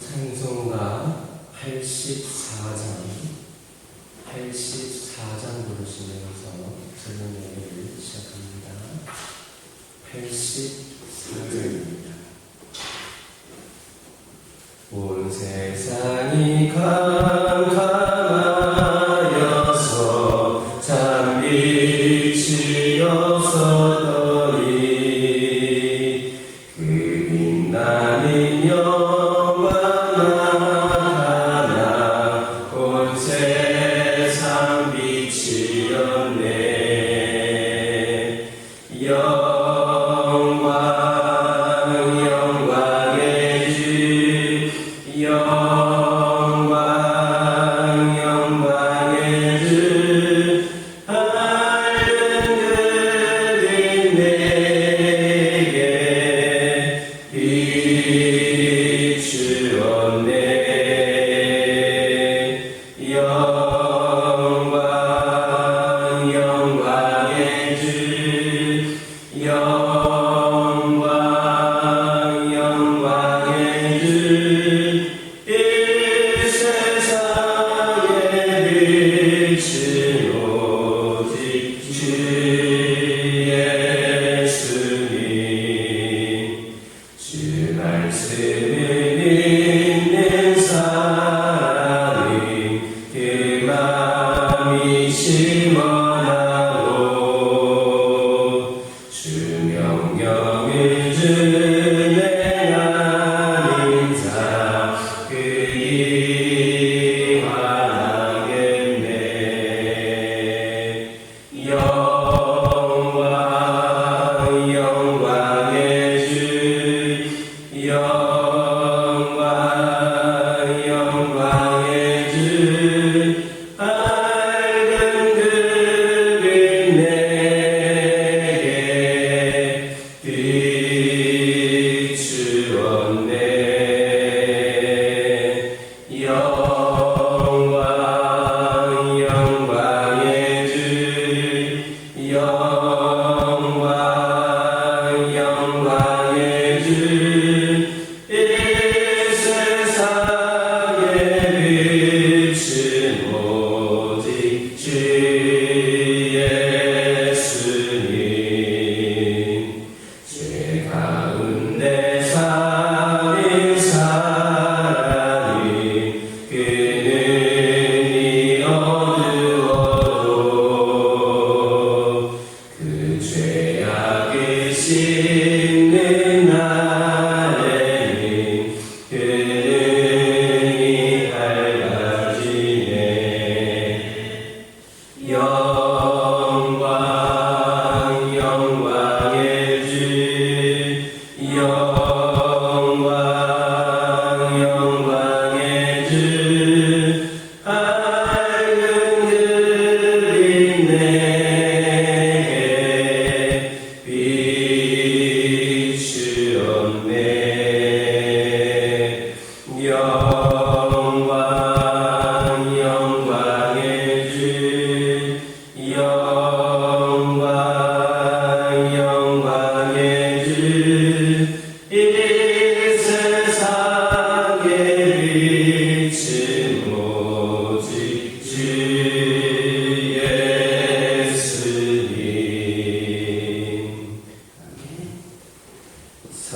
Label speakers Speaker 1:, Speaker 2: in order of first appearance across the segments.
Speaker 1: 찬송가 84장 84장 부르시면서 설명 예배를 시작합니다. 84장입니다. 온 세상이 캄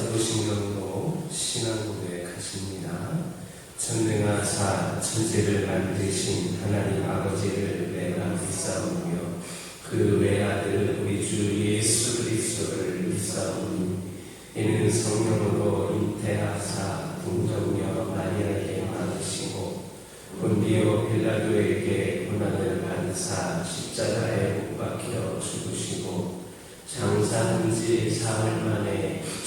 Speaker 1: 사도신경으로 신앙 고백 하십니다. 전능하사 천지를 만드신 하나님 아버지를 내가 믿사오며 그 외아들 우리 주 예수 그리스도를 믿사오니 이는 성령으로 잉태하사 동정녀 마리아에게 받으시고 본디오 빌라도에게 고난을 받으사 십자가에 못 박혀 죽으시고 장사한 지 사흘 만에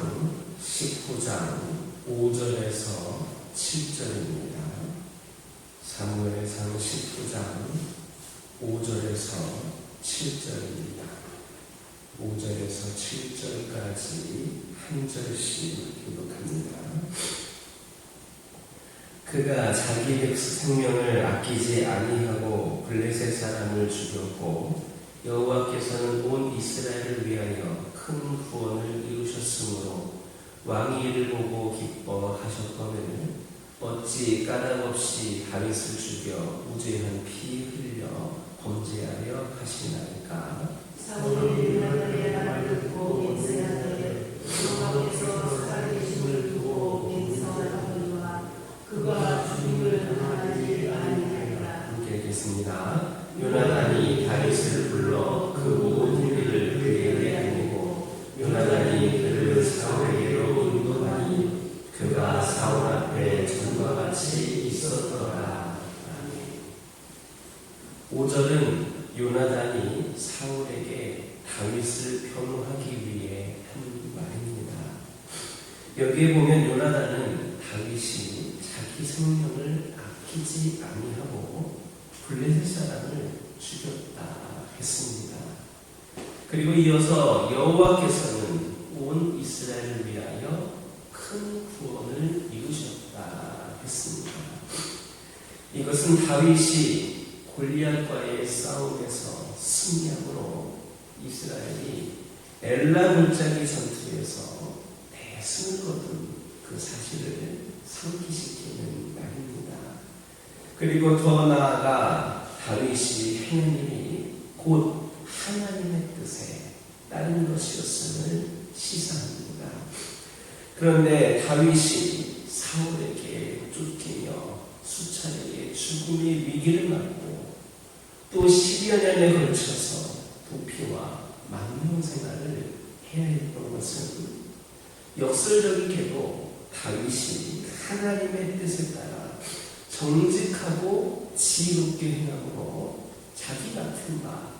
Speaker 1: 사무엘상 19장 5절에서 7절입니다. 사무엘상 19장 5절에서 7절입니다. 5절에서 7절까지 한 절씩 기록합니다. 그가 자기 백성 생명을 아끼지 아니하고 블레셋 사람을 죽였고 여호와께서는 온 이스라엘을 위하여 큰 구원을 이루셨으므로 왕이 이를 보고 기뻐하셨거늘 어찌 까닭없이 다윗을 죽여 무죄한 피 흘려 범죄하여 하시나이까?
Speaker 2: 사울이 유나단의 말을 듣고 맹세하되 여호와께서
Speaker 1: 위하여 큰 구원을 이루셨다 했습니다. 이것은 다윗이 골리앗과의 싸움에서 승리함으로 이스라엘이 엘라 골짜기 전투에서 대승을 거둔 그 사실을 상기시키는 말입니다. 그리고 더 나아가 다윗이 일이 곧 하나님의 뜻에 따른 것이었음을 시사합니다. 그런데 다윗이 사울에게 쫓기며 수차례의 죽음의 위기를 맞고 또 10여 년에 걸쳐서 도피와 망명 생활을 해야 했던 것은 역설적이게도 다윗이 하나님의 뜻에 따라 정직하고 지혜롭게 행함으로 자기 같은 바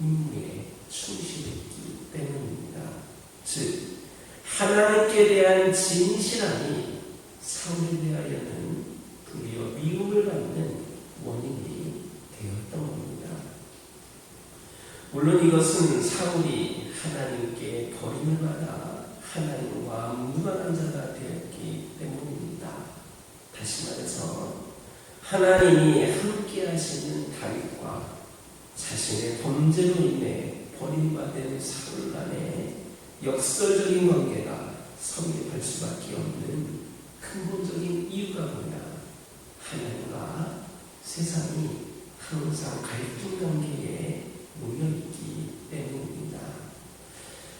Speaker 1: 임무에 충실했기 때문입니다. 즉 하나님께 대한 진실함이 사울에 대하여는 도리어 미움을 받는 원인이 되었던 겁니다. 물론 이것은 사울이 하나님께 버림을 받아 하나님과 무관한 자가 되었기 때문입니다. 다시 말해서 하나님이 함께 하시는 다윗과 자신의 범죄로 인해 버림받은 사울 간의 역설적인 관계가 성립할 수밖에 없는 근본적인 이유가 뭐냐? 하나님과 세상이 항상 갈등 관계에 놓여 있기 때문입니다.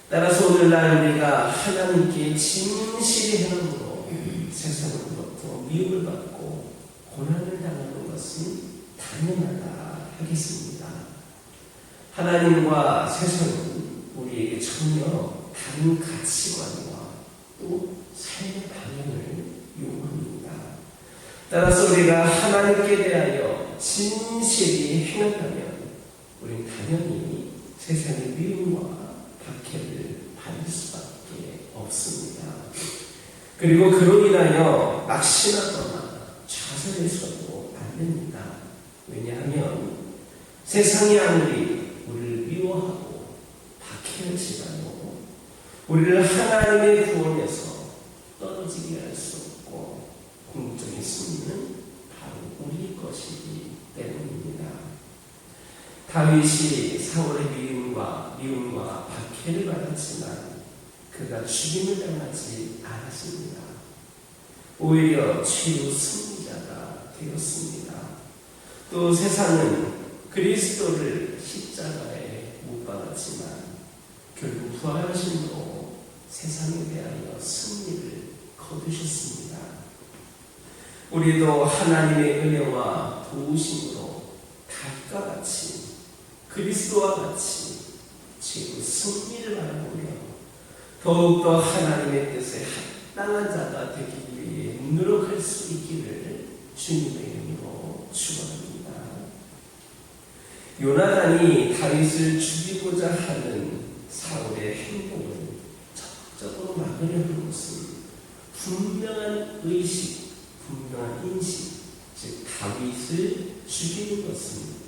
Speaker 1: 따라서 오늘날 우리가 하나님께 진실히 행함으로 세상으로부터 미움을 받고 고난을 당하는 것은 당연하다 하겠습니다. 하나님과 세상은 우리에게 전혀 다른 가치관과 또 삶의 방향을 요구합니다. 따라서 우리가 하나님께 대하여 진실이 행한다면 우리는 당연히 세상의 미움과 박해를 받을 수밖에 없습니다. 그리고 그로 인하여 낙심하거나 좌절해서도 안 됩니다. 왜냐하면 세상이 아무리 우리를 미워하고 박해할지라도 우리를 하나님의 구원에서 떨어지게 할 수 없고 궁극적인 승리는 바로 우리 것이기 때문입니다. 다윗이 사울의 미움과 미움과 박해를 받았지만 그가 죽임을 당하지 않았습니다. 오히려 최후 승리자가 되었습니다. 또 세상은 그리스도를 십자가에 못 박았지만 결국 부활하심으로 세상에 대하여 승리를 거두셨습니다. 우리도 하나님의 은혜와 도우심으로 다윗과 같이 그리스도와 같이 지금 승리를 바라보며 더욱더 하나님의 뜻에 합당한 자가 되기 위해 노력할 수 있기를 주님의 이름으로 축원합니다. 요나단이 다윗을 죽이고자 하는 사울의 행동을 하는 것은 분명한 의식, 분명한 인식, 즉 다윗을 죽이는 것은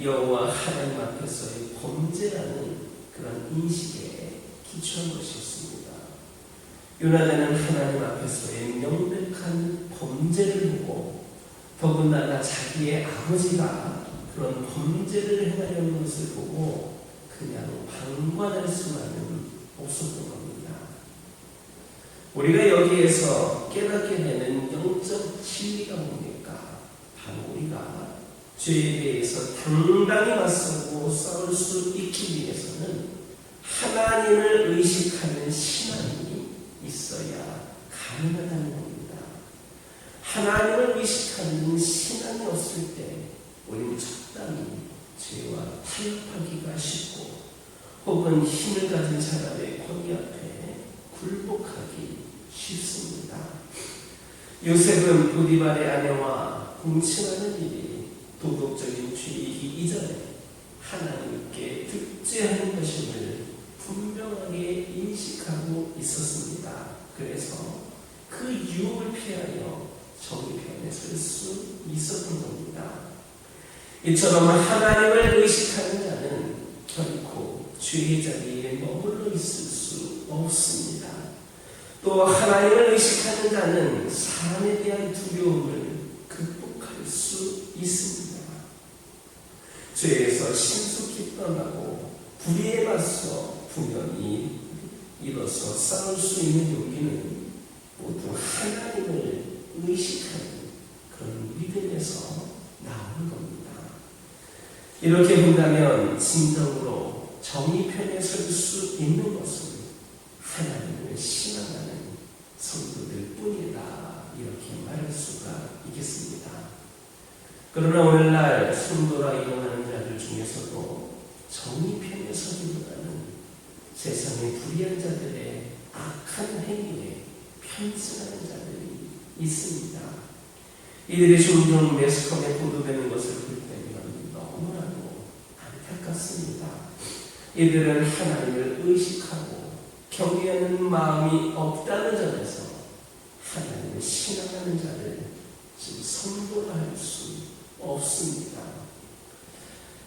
Speaker 1: 여호와 하나님 앞에서의 범죄라는 그런 인식에 기초한 것이었습니다. 요나단은 하나님 앞에서의 명백한 범죄를 보고 더군다나 자기의 아버지가 그런 범죄를 행하려는 것을 보고 그냥 방관할 수만은 없었던 겁니다. 우리가 여기에서 깨닫게 되는 영적 진리가 뭡니까? 바로 우리가 죄에 대해서 당당히 맞서고 싸울 수 있기 위해서는 하나님을 의식하는 신앙이 있어야 가능하다는 겁니다. 하나님을 의식하는 신앙이 없을 때 우리는 적당히 죄와 타협하기가 쉽고 혹은 힘을 가진 사람의 권위 앞에 굴복하기 쉽습니다. 요셉은 보디발의 아내와 공칭하는 일이 도덕적인 죄이기 이전에 하나님께 득죄하는 것임을 분명하게 인식하고 있었습니다. 그래서 그 유혹을 피하여 정의편에 설 수 있었던 겁니다. 이처럼 하나님을 의식하는 자는 결코 죄의 자리에 머물러 있을 수 없습니다. 또 하나님을 의식하는 자는 사람에 대한 두려움을 극복할 수 있습니다. 죄에서 신속히 떠나고 불의에 맞서 분명히 일어서 싸울 수 있는 용기는 모두 하나님을 의식하는 그런 믿음에서 나오는 겁니다. 이렇게 본다면 진정으로 정의 편에 설 수 있는 것은 하나님을 신앙하는 성도들 뿐이다. 이렇게 말할 수가 있겠습니다. 그러나 오늘날 성도라 이용하는 자들 중에서도 정의 편에 서기보다는 세상의 불의한 자들의 악한 행위에 편승하는 자들이 있습니다. 이들이 종종 매스컴에 보도되는 것을 볼 때면 너무나도 안타깝습니다. 이들은 하나님을 의식하고 경외하는 마음이 없다는 점에서 하나님을 신앙하는 자를 지금 성도라 할수 없습니다.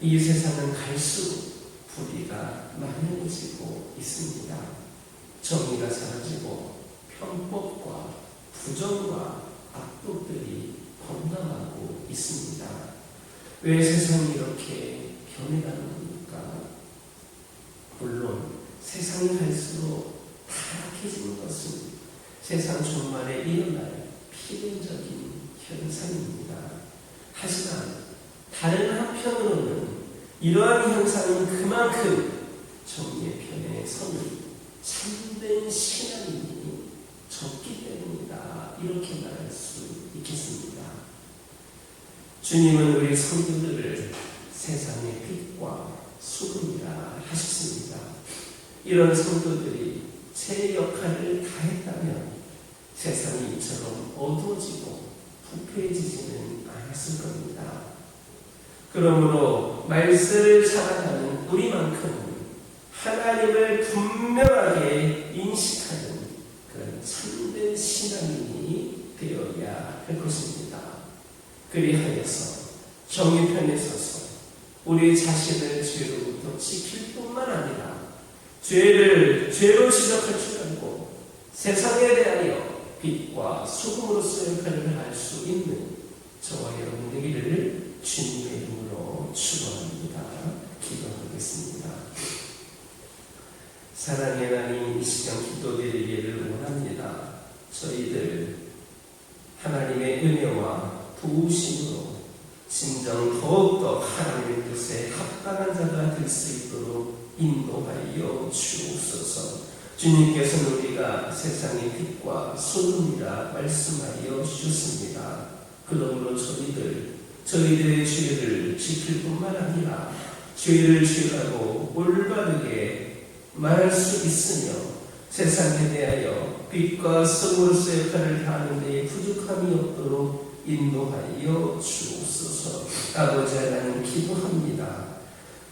Speaker 1: 이 세상은 갈수록 불의가 많아지고 있습니다. 정의가 사라지고 편법과 부정과 악독들이 번성하고 있습니다. 왜 세상이 이렇게 변해가는 겁니까? 물론 세상이 갈수록 타락해지는 것은 세상 종말에 일어날 필연적인 현상입니다. 하지만 다른 한편으로는 이러한 현상은 그만큼 정의의 편에 서는 참된 신앙인이 적기 때문이다. 이렇게 말할 수 있겠습니다. 주님은 우리 성도들을 세상의 빛과 소금이라 하셨습니다. 이런 성도들이 제 역할을 다했다면 세상이 이처럼 어두워지고 부패해지지는 않았을 겁니다. 그러므로 말씀을 살아가는 우리만큼은 하나님을 분명하게 인식하는 그런 참된 신앙인이 되어야 할 것입니다. 그리하여서 정의 편에 서서 우리 자신을 죄로부터 지킬 뿐만 아니라 죄를 죄로 지적할 줄 알고 세상에 대하여 빛과 소금으로서 역할을 할 수 있는 저와 여러분 되기를 주님의 이름으로 축원합니다. 기도하겠습니다. 사랑의 하나님 이 시간 기도드리기를 원합니다. 저희들 하나님의 은혜와 도우심으로 진정 더욱더 하나님의 뜻에 합당한 자가 될 수 있도록 인도하여 주옵소서. 주님께서는 우리가 세상의 빛과 소금이라 말씀하여 주셨습니다. 그러므로 저희들 저희들의 죄를 지킬 뿐만 아니라 죄를 죄라고 올바르게 말할 수 있으며 세상에 대하여 빛과 성으로서 역할을 다하는 데 부족함이 없도록 인도하여 주옵소서 아버지 하나님 기도합니다.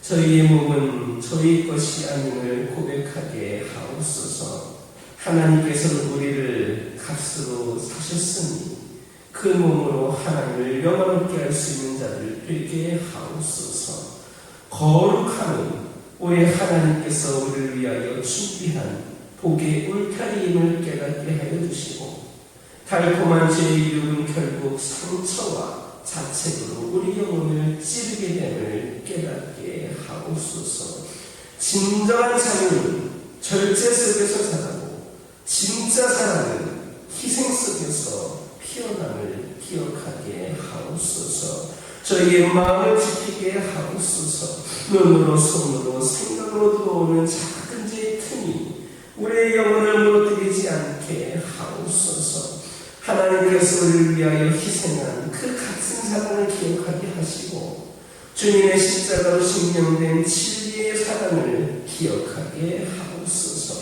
Speaker 1: 저희의 몸은 저희 것이 아님을 고백하게 하옵소서. 하나님께서는 우리를 값으로 사셨으니 그 몸으로 하나님을 영원롭게 할 수 있는 자들 되게 하옵소서. 거룩함은 우리 하나님께서 우리를 위하여 준비한 복의 울타리임을 깨닫게 하여 주시고 달콤한 죄의 유혹은 결국 상처와 자책으로 우리 영혼을 찌르게 됨을 깨닫게 하옵소서. 진정한 삶은 절제 속에서 자라고 진짜 사랑은 희생 속에서 피어남을 기억하게 하옵소서. 저희의 마음을 지키게 하옵소서. 눈으로 손으로 생각으로 들어오는 작은 죄의 틈이 우리의 영 하나님께서 우리를 위하여 희생한 그 같은 사랑을 기억하게 하시고 주님의 십자가로 증명된 진리의 사랑을 기억하게 하옵소서.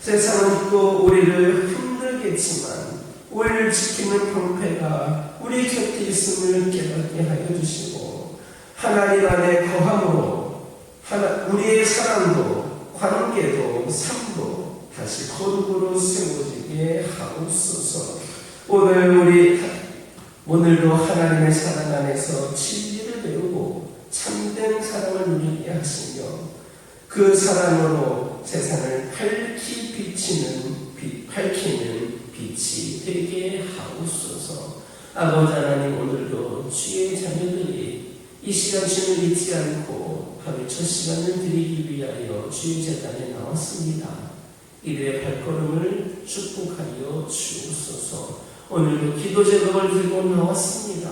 Speaker 1: 세상은 또 우리를 힘들겠지만 우리를 지키는 방패가 우리 곁에 있음을 깨닫게 하여 주시고 하나님 안에 거함으로 하나, 우리의 사랑도 관계도 삶도 다시 거룩으로 세워지게 하옵소서 오늘 우리 오늘도 하나님의 사랑 안에서 진리를 배우고 참된 사랑을 누리게 하시며 그 사랑으로 세상을 밝히 비치는 빛, 밝히는 빛이 되게 하옵소서. 아버지 하나님 오늘도 주의 자녀들이 이 시간 주를 잊지 않고 하루 첫 시간을 드리기 위하여 주의 재단에 나왔습니다. 이들의 발걸음을 축복하여 주옵소서. 오늘도 기도 제목을 들고 나왔습니다.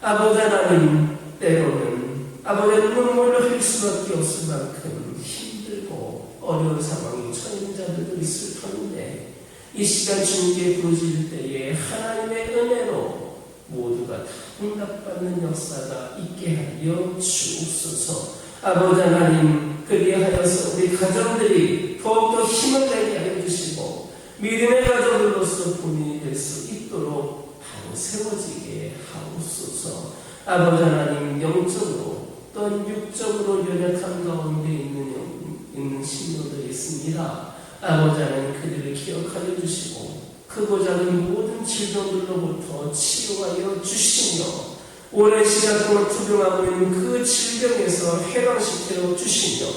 Speaker 1: 아버지 하나님 때로는 아버지의 눈물을 흘릴 수밖에 없을 만큼 힘들고 어려운 상황이 처한 자들도 있을 터인데 이 시간 주님께 부르실 때에 하나님의 은혜로 모두가 다 응답받는 역사가 있게 하여 주옵소서 아버지 하나님 그리하여서 우리 가정들이 더욱더 힘을 내게 하여 주시고 믿음의 가정들로서 본인이 될수 있도록 바로 세워지게 하옵소서 아버지 하나님 영적으로 또한 육적으로 연약한 가운데 있는 영, 있는 신료들이 있습니다. 아버지 하나님 그들을 기억하여 주시고 크고 작은 모든 질병들로부터 치유하여 주시며 오랜 시간 동안 투병하고 있는 그 질병에서 해방시켜 주시며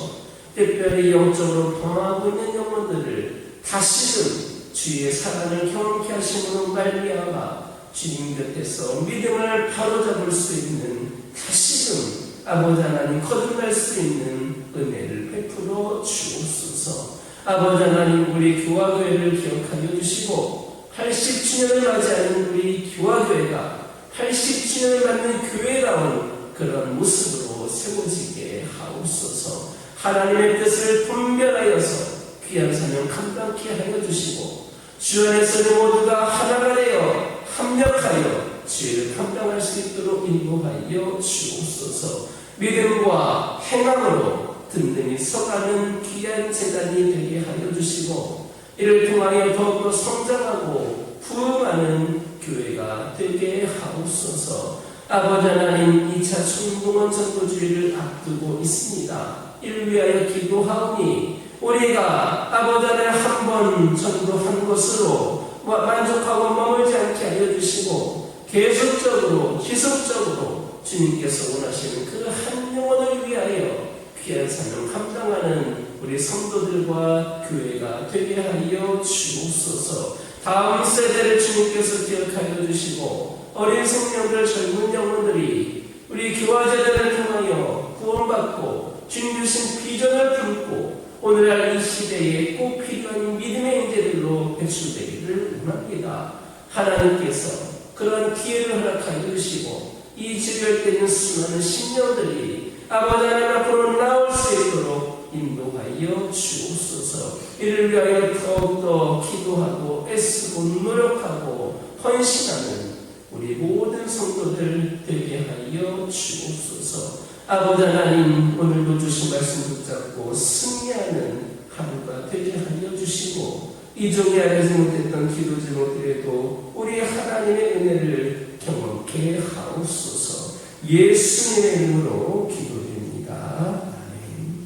Speaker 1: 특별히 영적으로 방황하고 있는 영혼들을 다시금 주의 사랑을 경험케 하심으로 말미암아 주님 곁에서 믿음을 바로잡을 수 있는 다시금 아버지 하나님 거듭날 수 있는 은혜를 베풀어 주옵소서. 아버지 하나님 우리 교화교회를 기억하여 주시고 80주년을 맞이하는 우리 교화교회가 80주년을 맞는 교회다운 그런 모습으로 세워지게 하옵소서. 하나님의 뜻을 분별하여서 귀한 사명 감당케 하여 주시고 주 안에서 모두가 하나가 되어 합력하여 죄를 감당할 수 있도록 인도하여 주옵소서. 믿음과 행함으로 든든히 서가는 귀한 재단이 되게 하여 주시고 이를 통하여 더욱더 성장하고 부흥하는 교회가 되게 하옵소서. 아버지 하나님 2차 총동원 전도주의를 앞두고 있습니다. 이를 위하여 기도하오니 우리가 아버지 하나님 한번 전도한 것으로 만족하고 머물지 않게 하여 주시고 계속적으로 지속적으로 주님께서 원하시는 그 한 영혼을 위하여 귀한 사명 감당하는 우리 성도들과 교회가 되게 하여 주옵소서. 다음 세대를 주님께서 기억하여 주시고 어린 생명들 젊은 영혼들이 우리 교화제단을 통하여 구원받고 주님 주신 비전을 품고 오늘날 이 시대에 꼭 필요한 믿음의 인재들로 배출되기를 원합니다. 하나님께서 그런 기회를 허락하여 주시고 이 지별되어 있는 수많은 신령들이 아버지 하나님 앞으로 나올 수 있도록 인도하여 주옵소서 이를 위하여 더욱더 기도하고 애쓰고 노력하고 헌신하는 우리 모든 성도들 되게 하여 주옵소서 아버지 하나님 오늘도 주신 말씀 붙잡고 승리하는 하루가 되게 하여 주시고 이종에 알지 못했던 기도 제목들에도 우리 하나님의 은혜를 경험케 하옵소서 예수님의 이름으로 기도드립니다. 아멘.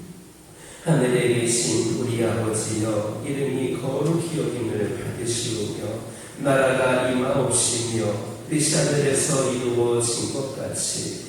Speaker 1: 하늘에 계신 우리 아버지여 이름이 거룩히 여김을 받으시오며 나라가 임하옵시며 뜻이 하늘에서 이루어진 것 같이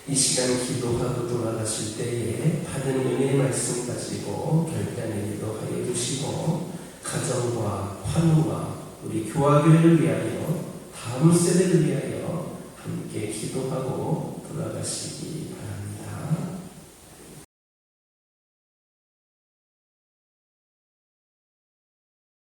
Speaker 1: 이 시간 기도하고 돌아가실 때에 받은 은혜의 말씀 가지고 결단의 기도하여 주시고 가정과 환우와 우리 교화교회를 위하여 다음 세대를 위하여 함께 기도하고 돌아가시기 바랍니다.